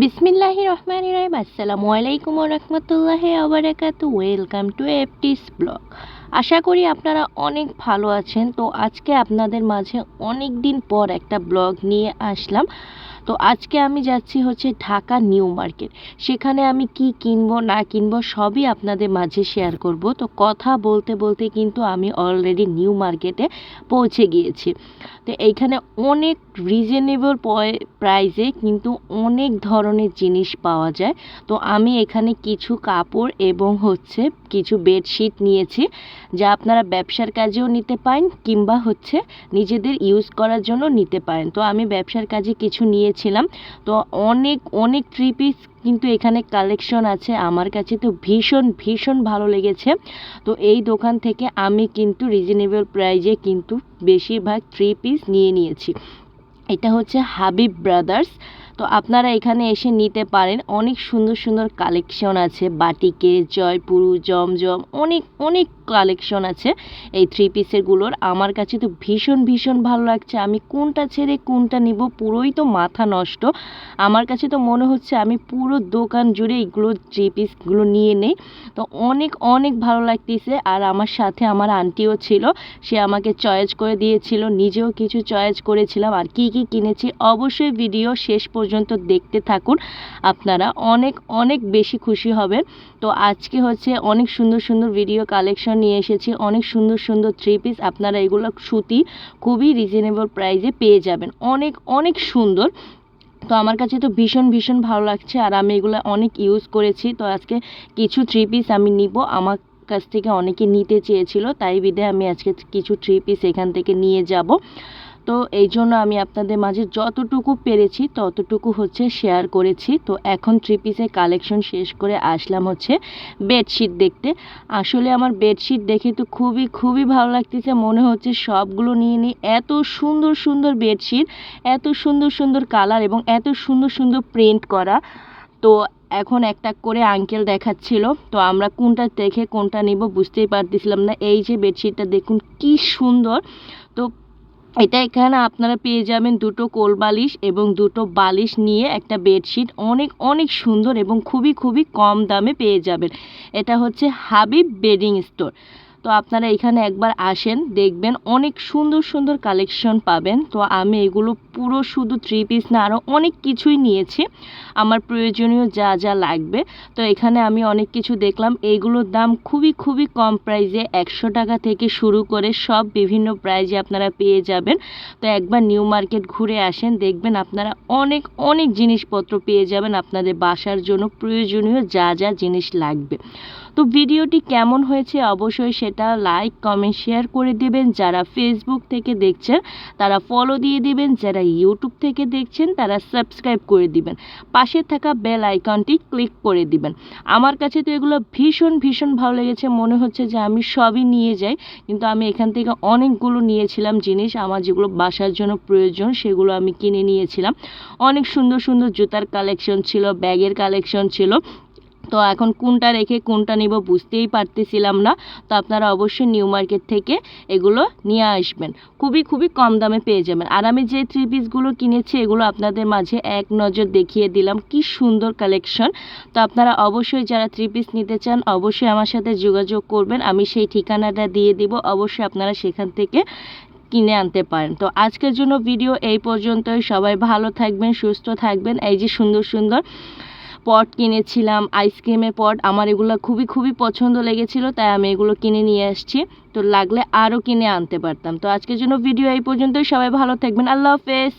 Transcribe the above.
বিসমিল্লাহ রহমান রহিম। আসসালামু আলাইকুম রহমতুল্লাহ আবরাকাত ওয়েলকাম টু এফটিস ব্লগ আশা করি আপনারা অনেক ভালো আছেন। তো আজকে আপনাদের মাঝে অনেক দিন পর একটা ব্লগ নিয়ে আসলাম। তো আজকে আমি যাচ্ছি হচ্ছে ঢাকা নিউ মার্কেট। সেখানে আমি কি কিনবো, না কিনবো সবই আপনাদের মাঝে শেয়ার করব। তো কথা বলতে বলতে কিন্তু আমি অলরেডি নিউ মার্কেটে পৌঁছে গিয়েছি। তো এইখানে অনেক রিজনেবল প্রাইসে কিন্তু অনেক ধরনের জিনিস পাওয়া যায়। তো আমি এখানে কিছু কাপড় এবং হচ্ছে কিছু বেডশিট নিয়েছি, যা আপনারা ব্যবসার কাজেও নিতে পারেন কিংবা হচ্ছে নিজেদের ইউজ করার জন্য নিতে পারেন। তো আমি ব্যবসার কাজে কিছু নিয়েছিলাম। তো অনেক অনেক থ্রি পিস কিন্তু এখানে কালেকশন আছে। আমার কাছে তো ভীষণ ভীষণ ভালো লেগেছে। তো এই দোকান থেকে আমি কিন্তু রিজনেবল প্রাইজে কিন্তু বেশিরভাগ থ্রি পিস নিয়ে নিয়েছি। এটা হচ্ছে হাবিব ব্রাদার্স তো আপনারা এখানে এসে নিতে পারেন। অনেক সুন্দর সুন্দর কালেকশন আছে। বাটিকে, জয়পুরু, জমজম, অনেক অনেক কালেকশন আছে এই থ্রি পিসেরগুলোর আমার কাছে তো ভীষণ ভীষণ ভালো লাগছে। আমি কোনটা ছেড়ে কোনটা নিব পুরোই তো মাথা নষ্ট। আমার কাছে তো মনে হচ্ছে আমি পুরো দোকান জুড়ে এইগুলো থ্রি পিসগুলো নিয়ে নেই। তো অনেক অনেক ভালো লাগতেছে। আর আমার সাথে আমার আন্টিও ছিল। সে আমাকে চয়েস করে দিয়েছিল। নিজেও কিছু চয়েস করেছিলাম। আর কি কি কিনেছি অবশ্যই ভিডিও শেষ পর্যন্ত দেখতে থাকুন। আপনারা অনেক অনেক বেশি খুশি হবেন। তো আজকে হচ্ছে অনেক সুন্দর সুন্দর ভিডিও কালেকশন নিয়ে এসেছি। অনেক সুন্দর সুন্দর থ্রি পিস আপনারা এগুলো সুতি খুবই রিজনেবল প্রাইজে পেয়ে যাবেন। অনেক অনেক সুন্দর। তো আমার কাছে তো ভীষণ ভীষণ ভালো লাগছে আর আমি এগুলো অনেক ইউজ করেছি। তো আজকে কিছু থ্রি পিস আমি নিব। আমার কাছ থেকে অনেকে নিতে চেয়েছিল, তাই বিধে আমি আজকে কিছু থ্রি পিস এখান থেকে নিয়ে যাব। তো এই জন্য আমি আপনাদের মাঝে যতটুকু পেরেছি, ততটুকু হচ্ছে শেয়ার করেছি। তো এখন থ্রি পিসের কালেকশন শেষ করে আসলাম হচ্ছে বেডশিট দেখতে। আসলে আমার বেডশিট দেখে তো খুবই খুবই ভালো লাগতেছে। মনে হচ্ছে সবগুলো নিয়ে নিই। এত সুন্দর সুন্দর বেডশিট এত সুন্দর সুন্দর কালার এবং এত সুন্দর সুন্দর প্রিন্ট করা। তো এখন একটা করে আঙ্কেল দেখাচ্ছিল। তো আমরা কোনটা দেখে কোনটা নিব বুঝতেই পারতেছিলাম না। এই যে বেডশিটটা দেখুন কি সুন্দর। তো এটা এখানে আপনারা পেয়ে যাবেন দুটো কোল বালিশ এবং দুটো বালিশ নিয়ে একটা বেডশিট। অনেক অনেক সুন্দর এবং খুবই খুবই কম দামে পেয়ে যাবেন। এটা হচ্ছে হাবিব বেডিং স্টোর। তো আপনারা এখানে একবার আসেন, দেখবেন অনেক সুন্দর সুন্দর কালেকশন পাবেন। তো আমি এগুলো পুরো শুধু থ্রি পিস না আরও অনেক কিছুই নিয়েছি। আমার প্রয়োজনীয় যা যা লাগবে। তো এখানে আমি অনেক কিছু দেখলাম। এইগুলোর দাম খুবই খুবই কম প্রাইজে একশো টাকা থেকে শুরু করে সব বিভিন্ন প্রাইজে আপনারা পেয়ে যাবেন। তো একবার নিউ মার্কেট ঘুরে আসেন, দেখবেন আপনারা অনেক অনেক জিনিসপত্র পেয়ে যাবেন আপনাদের বাসার জন্য প্রয়োজনীয় যা যা জিনিস লাগবে। তো ভিডিওটি কেমন হয়েছে অবশ্যই সেটা লাইক কমেন্ট শেয়ার করে দেবেন। যারা ফেসবুক থেকে দেখছেন, তারা ফলো দিয়ে দিবেন। যারা ইউটিউব থেকে দেখছেন, তারা সাবস্ক্রাইব করে দিবেন। পাশে থাকা বেল আইকনটি ক্লিক করে দিবেন। আমার কাছে তো এগুলো ভীষণ ভীষণ ভালো লেগেছে। মনে হচ্ছে যে আমি সবই নিয়ে যাই। কিন্তু আমি এখান থেকে অনেকগুলো নিয়েছিলাম জিনিস। আমার যেগুলো বাসার জন্য প্রয়োজন, সেগুলো আমি কিনে নিয়েছিলাম। অনেক সুন্দর সুন্দর জুতার কালেকশন ছিল ব্যাগের কালেকশন ছিল। তো এখন কোনটা রেখে কোনটা নিব বুঝতেই পারতেছিলাম না। তো আপনারা অবশ্যই নিউ মার্কেট থেকে এগুলো নিয়ে আসবেন। খুবই খুবই কম দামে পেয়ে যাবেন। আর আমি যে থ্রি পিসগুলো কিনেছি, এগুলো আপনাদের মাঝে এক নজর দেখিয়ে দিলাম। কি সুন্দর কালেকশন তো আপনারা অবশ্যই যারা থ্রি পিস নিতে চান, অবশ্যই আমার সাথে যোগাযোগ করবেন। আমি সেই ঠিকানাটা দিয়ে দিব। অবশ্যই আপনারা সেখান থেকে কিনে আনতে পারেন। তো আজকের জন্য ভিডিও এই পর্যন্তই। সবাই ভালো থাকবেন, সুস্থ থাকবেন। এই যে সুন্দর সুন্দর পট কিনেছিলাম আইসক্রিমের পট। আমার এগুলো খুবই খুবই পছন্দ লেগেছিল, তাই আমি এগুলো কিনে নিয়ে আসছি। তো লাগলে আরও কিনে আনতে পারতাম। তো আজকের জন্য ভিডিও এই পর্যন্তই। সবাই ভালো থাকবেন। আল্লাহ হাফেজ।